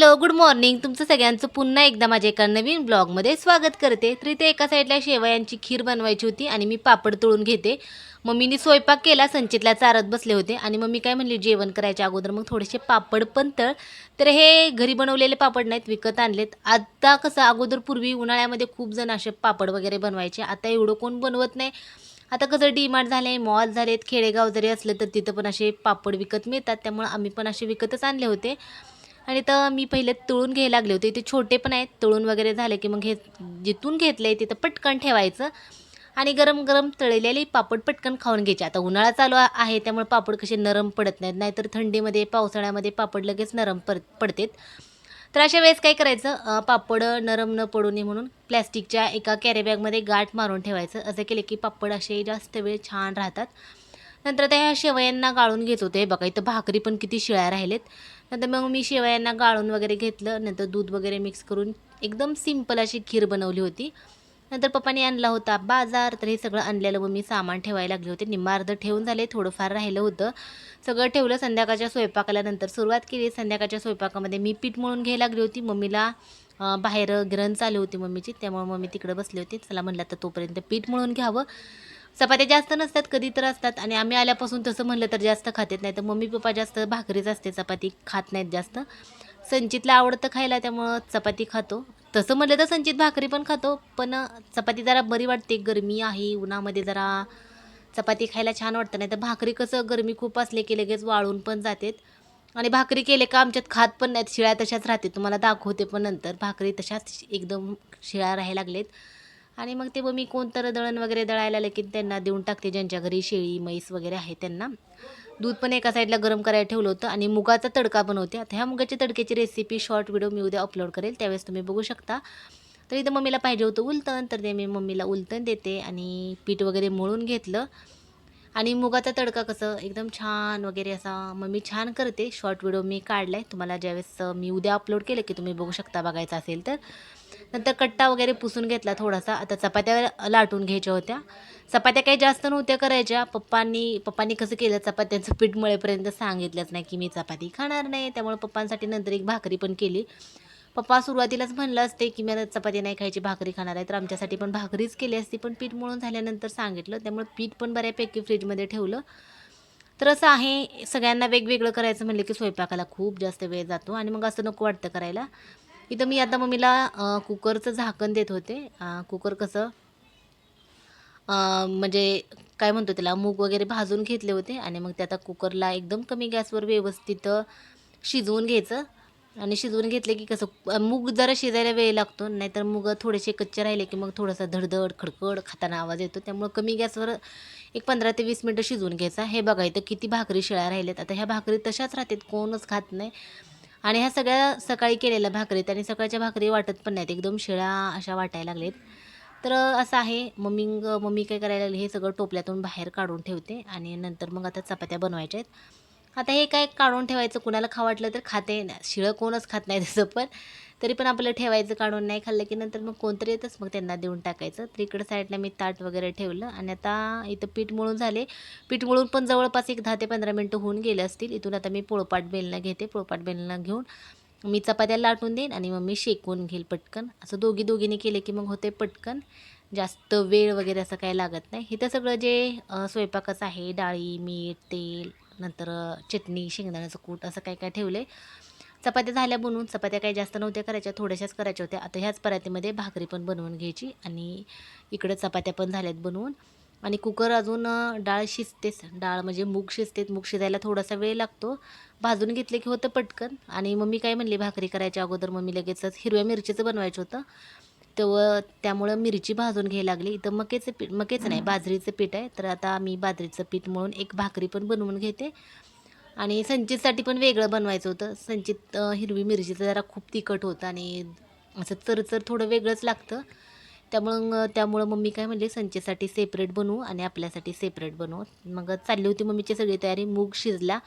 Hello good morning. तुमचं सगळ्यांचं पुन्हा एकदा माझ्या एका नवीन ब्लॉगमध्ये स्वागत करते. तर इथे एका साईडला शेवयांची खीर बनवायची होती आणि मी पापड तळून घेते. मम्मीने स्वयंपाक केला संचितला चारत बसले होते आणि मम्मी काय म्हणली जेवण करायच्या अगोदर मग थोडेसे पापड पण तळ. तर हे घरी बनवलेले पापड नाहीत विकत आणलेत. आता कसं अगोदर पूर्वी उन्हाळ्यामध्ये खूप जण असे पापड वगैरे बनवायचे. आता एवढं कोण बनवत नाही. आता कसं डीमार्ट झाले मॉल झालेत खेडेगाव जरी असलं तर तिथं पण असे पापड विकत मिळतात. त्यामुळं आम्ही पण असे विकतच आणले होते. आणि तर मी पहिले तळून घ्यायला लागले होते. इथे छोटे पण आहेत. तळून वगैरे झाले की मग हे जिथून घेतलं आहे तिथं पटकन ठेवायचं. आणि गरम गरम तळलेले पापड पटकन खाऊन घ्यायचे. आता उन्हाळा चालू आहे त्यामुळे पापड कसे नरम पडत नाहीत. नाहीतर थंडीमध्ये पावसाळ्यामध्ये पापड लगेच नरम पड पडतात. तर अशा वेळेस काय करायचं? पापड नरम न पडू नये म्हणून प्लॅस्टिकच्या एका कॅरीबॅगमध्ये गाठ मारून ठेवायचं. असं केलं की पापड असे जास्त वेळ छान राहतात. नंतर त्या ह्या शेवयांना गाळून घेत होते. बघा इथं भाकरी पण किती शिळ्या राहिलेत. नंतर मग मी शेवयांना गाळून वगैरे घेतलं. नंतर दूध वगैरे मिक्स करून एकदम सिंपल अशी खीर बनवली होती. नंतर पप्पाने आणला होता बाजार. तर हे सगळं आणलेलं मग मी सामान ठेवायला लागले होते. निम्मा अर्ध ठेवून झाले. थोडंफार राहिलं होतं. सगळं ठेवलं. संध्याकाळच्या स्वयंपाकाला नंतर सुरुवात केली. संध्याकाळच्या स्वयंपाकामध्ये मी पीठ मळून घ्यायला लागली होती. मम्मीला बाहेर ग्रहण चालू होती मम्मीची. त्यामुळे मम्मी तिकडे बसले होते. चला म्हणलं तर तोपर्यंत पीठ मळून घ्यावं. चपात्या जास्त नसतात कधी तर असतात. आणि आम्ही आल्यापासून तसं म्हणलं तर जास्त खातेत नाही. तर मम्मी पप्पा जास्त भाकरीच असते चपाती खात नाहीत जास्त. संचितला आवडतं खायला त्यामुळं चपाती खातो. तसं म्हणलं तर संचित भाकरी पण खातो पण चपाती जरा बरी वाटते. गरमी आहे उन्हामध्ये जरा चपाती खायला छान वाटतं. नाही तर भाकरी कसं गरमी खूप असले की लगेच वाळून पण जातात. आणि भाकरी केले का आमच्यात खात पण नाहीत शिळ्या तशाच राहते. तुम्हाला दाखवते पण नंतर. भाकरी तशाच एकदम शिळ्या राहायला लागलेत. आणि मग ते मग मी कोणतं दळण वगैरे दळायला लगेच त्यांना देऊन टाकते ज्यांच्या घरी शेळी म्हैस वगैरे आहे त्यांना. दूध पण एका साईडला गरम करायला ठेवलं होतं आणि मुगाचा तडका बनवते आता ह्या मुगाच्या तडक्याची रेसिपी शॉर्ट व्हिडिओ मी उद्या अपलोड करेल त्यावेळेस तुम्ही बघू शकता. तर इथं मम्मीला पाहिजे होतं उलटण तर ते मी मम्मीला उलटण देते आणि पीठ वगैरे मळून घेतलं. आणि मुगाचा तडका कसं एकदम छान वगैरे असा मम्मी छान करते. शॉर्ट व्हिडिओ मी काढला आहे तुम्हाला ज्यावेळेस मी उद्या अपलोड केलं की तुम्ही बघू शकता बघायचं असेल तर. नंतर कट्टा वगैरे पुसून घेतला थोडासा. आता चपात्या लाटून घ्यायच्या होत्या. चपात्या काही जास्त नव्हत्या करायच्या. पप्पांनी पप्पांनी कसं केलं चपात्यांचं पीठ मळेपर्यंत सांगितलंच नाही की मी चपाती खाणार नाही. त्यामुळे पप्पांसाठी नंतर एक भाकरी पण केली. पप्पा सुरुवातीलाच म्हणलं असते की मला चपाती नाही खायची भाकरी खाणार आहे. तर आमच्यासाठी पण भाकरीच केली असती. पण पीठ मळून झाल्यानंतर सांगितलं. त्यामुळे पीठ पण बऱ्यापैकी फ्रीजमध्ये ठेवलं. तर असं आहे सगळ्यांना वेगवेगळं करायचं म्हणलं की स्वयंपाकाला खूप जास्त वेळ जातो. आणि मग असं नको वाटतं करायला. इथं मी आता मम्मीला कुकरचं झाकण देत होते. कुकर कसं म्हणजे काय म्हणतो त्याला मूग वगैरे भाजून घेतले होते आणि मग ते आता कुकरला एकदम कमी गॅसवर व्यवस्थित शिजवून घ्यायचं. आणि शिजवून घेतले की कसं मूग जरा शिजायला वेळ लागतो नाहीतर मूग थोडेसे कच्चे राहिले की मग थोडासा धडधड खडखड खाताना आवाज येतो. त्यामुळं कमी गॅसवर एक पंधरा ते वीस मिनटं शिजवून घ्यायचा. हे बघा इथं किती भाकरी शिळ्या राहिल्यात. आता ह्या भाकरी तशाच राहतात कोणच खात नाही. आणि ह्या सगळ्या सकाळी केलेल्या भाकरीत आणि सकाळच्या भाकरी वाटत पण नाहीत. एकदम शिळ्या अशा वाटायला लागलेत. तर असं आहे मम्मी मम्मी काय करायला लागली हे सगळं टोपल्यातून बाहेर काढून ठेवते आणि नंतर मग आता चपात्या बनवायच्या आहेत. आता हे काय काढून ठेवायचं? कुणाला खा वाटलं तर खाते. शिळं कोणच खात नाही तसं पण. तरी पण आपलं ठेवायचं काढून नाही खाल्लं की नंतर मग कोणतरी येतच मग त्यांना देऊन टाकायचं. तर इकडं साईडला मी ताट वगैरे ठेवलं आणि आता इथं पीठ मळून झाले. पीठ मळून पण जवळपास एक दहा ते पंधरा मिनटं होऊन गेले असतील. इथून आता मी पोळपाट बेलणं घेते. पोळपाट बेलणं घेऊन मी चपात्या लाटून देईन आणि मग मी शेकून घेईल पटकन. असं दोघी दोघीने केले की मग होते पटकन. जास्त वेळ वगैरे असं काही लागत नाही. इथं सगळं जे स्वयंपाकच स्वयंपाकाचं आहे. डाळी मीठ तेल नंतर चटणी शेंगदाण्याचं कूट असं काय काय ठेवलं चपात्या झाल्या बनवून चपात्या काही जास्त नव्हत्या करायच्या थोड्याशाच करायच्या होत्या. आता ह्याच परातीमध्ये भाकरी पण बनवून घ्यायची आणि इकडं चपात्या पण झाल्यात बनवून. आणि कुकर अजून डाळ शिजतेच. डाळ म्हणजे मूग शिजतेत. मूग शिजायला थोडासा वेळ लागतो. भाजून घेतले की होतं पटकन. आणि मम्मी काय म्हणली भाकरी करायच्या अगोदर मम्मी लगेचच हिरव्या मिरचीचं बनवायचं होतं. तर त्यामुळं मिरची भाजून घ्यायला लागली. इथं मकेचं पीठ मकेचं नाही बाजरीचं पीठ आहे. तर आता मी बाजरीचं पीठ म्हणून एक भाकरी पण बनवून घेते. आणि संचितसाठी पण वेगळं बनवायचं होतं. संचित हिरवी मिरचीचं जरा खूप तिखट होतं आणि असं चरचर थोडं वेगळंच लागतं. त्यामुळं त्यामुळं मम्मी काय म्हणली संचेसाठी सेपरेट बनवू आणि आपल्यासाठी सेपरेट बनवू. मग चालली होती मम्मीची सगळी तयारी. मूग शिजला.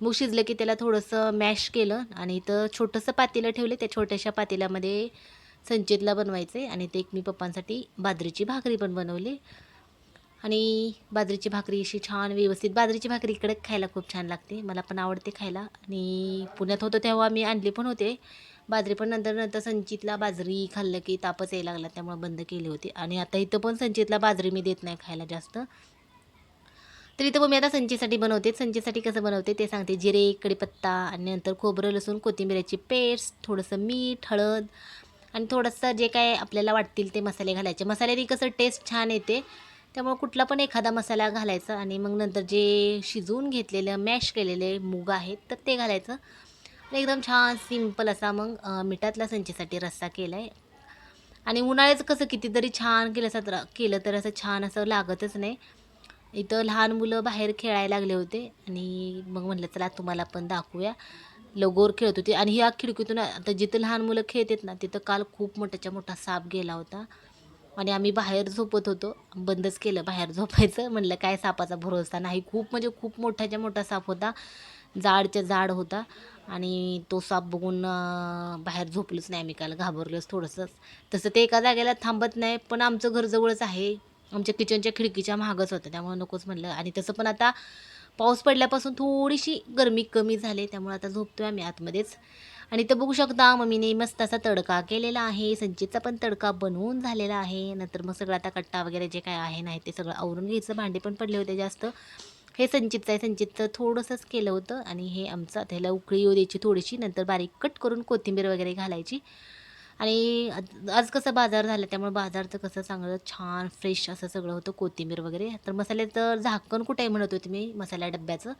मूग शिजलं की त्याला थोडंसं मॅश केलं आणि इथं छोटंसं पातेलं ठेवलं. त्या छोट्याशा पातेल्यामध्ये संचितला बनवायचे आणि ते एक मी पप्पांसाठी बाजरीची भाकरी पण बनवली. आणि बाजरीची भाकरी अशी छान व्यवस्थित बाजरीची भाकरी इकडे खायला खूप छान लागते. मला पण आवडते खायला. आणि पुण्यात होतो तेव्हा मी आणली पण होते. बाजरी पण नंतर नंतर संचितला बाजरी खाल्लं की तापच यायला लागला त्यामुळे बंद केली होती. आणि आता इथं पण संचितला बाजरी मी देत नाही खायला जास्त. तर इथं पण मी आता संचीसाठी बनवते. संचीसाठी कसं बनवते ते सांगते. जिरे कढीपत्ता आणि नंतर खोबरं लसूण कोथिंबीराची पेस्ट थोडंसं मीठ हळद आणि थोडंसं जे काय आपल्याला वाटतील ते मसाले घालायचे. मसाल्याने कसं टेस्ट छान येते. त्यामुळे कुठला पण एखादा मसाला घालायचा आणि मग नंतर जे शिजवून घेतलेलं मॅश केलेले मूग आहेत तर ते घालायचं. आणि एकदम छान सिंपल असा मग मिठातला संचीसाठी रस्सा केला आहे आणि उन्हाळ्याचं कसं कितीतरी छान केलं असं केलं तर असं छान असं लागतच नाही. इथं लहान मुलं बाहेर खेळायला लागले होते आणि मग म्हटलं चला तुम्हाला पण दाखवूया. लगोर खेळत होती. आणि ह्या खिडकीतून आता जिथं लहान मुलं खेळतात ना तिथं काल खूप मोठ्याच्या मोठा साप गेला होता. आणि आम्ही बाहेर झोपत होतो. बंदच केलं बाहेर झोपायचं. म्हणलं काय सापाचा भरोसा नाही. खूप म्हणजे खूप मोठ्याच्या मोठा साप होता. जाडच्या जाड होता. आणि तो साप बघून बाहेर झोपलोच नाही आम्ही. काल घाबरलोच थोडंसंच तसं ते एका जागेला थांबत नाही पण आमचं घर जवळच आहे. आमच्या किचनच्या खिडकीच्या महागच होतं. त्यामुळे नकोच म्हणलं. आणि तसं पण आता पाऊस पडल्यापासून थोडीशी गरमी कमी झाली त्यामुळे आता झोपतोय आम्ही आतमध्येच. आणि इथं बघू शकता मम्मीने मस्त असा तडका केलेला आहे संचितचा पण तडका बनवून झालेला आहे नंतर मग सगळं आता कट्टा वगैरे जे काय आहे नाही ते सगळं आवरून घ्यायचं भांडे पण पडले होते जास्त. हे संचितचं आहे संचितचं थोडंसंच केलं होतं आणि हे आमचं त्याला उकळी येऊ द्यायची थोडीशी नंतर बारीक कट करून कोथिंबीर वगैरे घालायची. आणि आज- आज कसं बाजार झालं त्यामुळे बाजारचं कसं चांगलं छान फ्रेश असं सगळं होतं कोथिंबीर वगैरे. तर मसाल्याचं झाकण कुठे आहे म्हणत होते मी मसाल्या डब्याचं.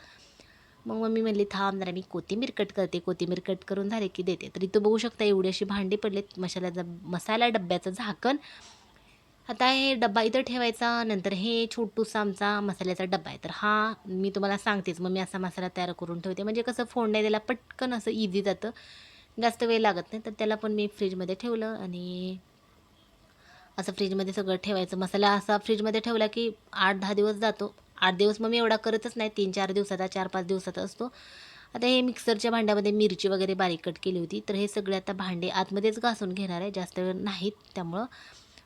मग मम्मी म्हणली थांब जरा मी कोथिंबीर कट करते. कोथिंबीर कट करून झाले की देते. तर इथं बघू शकता एवढी अशी भांडी पडलेत मसाल्याचा मसाला डब्याचं झाकण. आता हे डब्बा इथं ठेवायचा नंतर हे छोटूसा आमचा मसाल्याचा डब्बा आहे. तर हा मी तुम्हाला सांगतेच मग मी असा मसाला तयार करून ठेवते. म्हणजे कसं फोडण्या द्यायला पटकन असं इझी जातं. जास्त वेळ लागत नाही तर त्याला पण मी फ्रीजमध्ये ठेवलं आणि असं फ्रीजमध्ये सगळं ठेवायचं. मसाला असा फ्रीजमध्ये ठेवला की आठ दहा दिवस जातो. आठ दिवस मग मी एवढा करतच नाही तीन चार दिवसाचा चार पाच दिवसाचा असतो. आता हे मिक्सरच्या भांड्यामध्ये मिरची वगैरे बारीक कट केली होती तर हे सगळे आता भांडे आतमध्येच घासून घेणार आहे जास्त वेळ नाहीत त्यामुळं.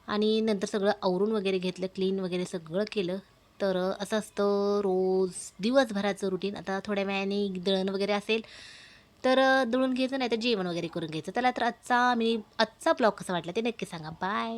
आणि नंतर सगळं आवरून वगैरे घेतलं क्लीन वगैरे सगळं केलं. तर असं असतं रोज दिवसभराचं रुटीन आता थोड्या वेळाने दळण वगैरे असेल तर दळून घ्यायचं नाही तर जेवण वगैरे करून घ्यायचं. त्याला तर आजचा मी आजचा ब्लॉग कसा वाटला ते नक्की सांगा. बाय.